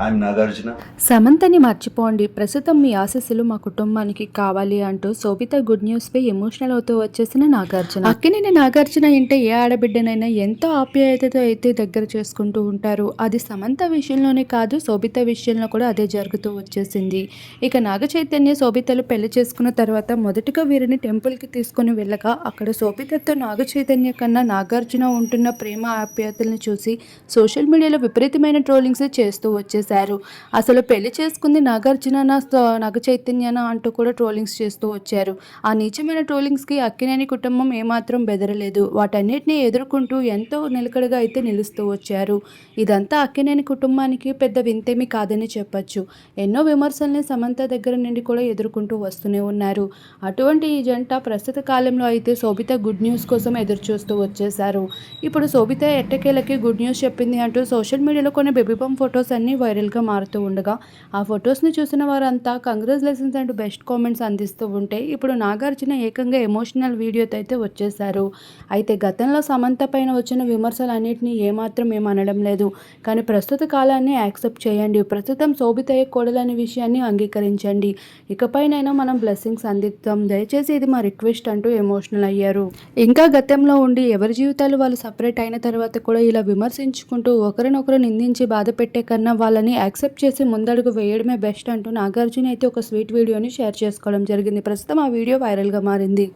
I'm Nagarjuna. సమంతని మర్చిపోండి. ప్రస్తుతం మీ ఆశీస్సులు మా కుటుంబానికి కావాలి అంటూ శోభిత గుడ్ న్యూస్ పై ఎమోషనల్ అవుతూ వచ్చేసిన నాగార్జున. అక్కినేని నాగార్జున అంటే ఏ ఆడబిడ్డనైనా ఎంతో ఆప్యాయతతో అయితే దగ్గర చేసుకుంటూ ఉంటారు. అది సమంత విషయంలోనే కాదు శోభిత విషయంలో కూడా అదే జరుగుతూ వచ్చేసింది. ఇక నాగ చైతన్య శోభితలు పెళ్ళి చేసుకున్న తర్వాత మొదటగా వీరిని టెంపుల్కి తీసుకొని వెళ్ళగా అక్కడ శోభితతో నాగ చైతన్య కన్నా నాగార్జున ఉంటున్న ప్రేమ ఆప్యాయతలను చూసి సోషల్ మీడియాలో విపరీతమైన ట్రోలింగ్స్ చేస్తూ చేశారు. అసలు పెళ్ళి చేసుకుంది నాగార్జున నాగ చైతన్యన అంటూ కూడా ట్రోలింగ్స్ చేస్తూ వచ్చారు. ఆ నీచమైన ట్రోలింగ్స్కి అక్కినేని కుటుంబం ఏమాత్రం బెదరలేదు. వాటన్నిటిని ఎదుర్కొంటూ ఎంతో నిలకడగా అయితే నిలుస్తూ వచ్చారు. ఇదంతా అక్కినేని కుటుంబానికి పెద్ద వింతేమి కాదని చెప్పొచ్చు. ఎన్నో విమర్శల్ని సమంత దగ్గర నుండి కూడా ఎదుర్కొంటూ వస్తూనే ఉన్నారు. అటువంటి ఈ జంట ప్రస్తుత కాలంలో అయితే శోభిత గుడ్ న్యూస్ కోసం ఎదురు చూస్తూ వచ్చేసారు ఇప్పుడు శోభిత ఎట్టకేలకి గుడ్ న్యూస్ చెప్పింది అంటూ సోషల్ మీడియాలో కొన్ని బెబీబం ఫొటోస్ అన్నీ వైరల్గా మారుతూ ఉండగా ఆ ఫొటోస్ని చూసిన వారంతా కంగ్రాచులేషన్స్ అండ్ బెస్ట్ కామెంట్స్ అందిస్తూ ఉంటే ఇప్పుడు నాగార్జున ఏకంగా ఎమోషనల్ వీడియోతో అయితే వచ్చేసారు అయితే గతంలో సమంత పైన వచ్చిన విమర్శలన్నింటినీ ఏమాత్రం ఏం అనడం లేదు. కానీ ప్రస్తుత కాలాన్ని యాక్సెప్ట్ చేయండి. ప్రస్తుతం శోభితయ్య కోడలనే విషయాన్ని అంగీకరించండి. ఇకపైనైనా మనం బ్లెస్సింగ్స్ అందిద్దాం. దయచేసి ఇది మా రిక్వెస్ట్ అంటూ ఎమోషనల్ అయ్యారు. ఇంకా గతంలో ఉండి ఎవరి జీవితాలు వాళ్ళు సపరేట్ అయిన తర్వాత కూడా ఇలా విమర్శించుకుంటూ ఒకరినొకరు నిందించి బాధ పెట్టే కన్నా వాళ్ళ వాళ్ళని యాక్సెప్ట్ చేసి ముందడుగు వేయడమే బెస్ట్ అంటూ నాగార్జున అయితే ఒక స్వీట్ వీడియోని షేర్ చేసుకోవడం జరిగింది. ప్రస్తుతం ఆ వీడియో వైరల్గా మారింది.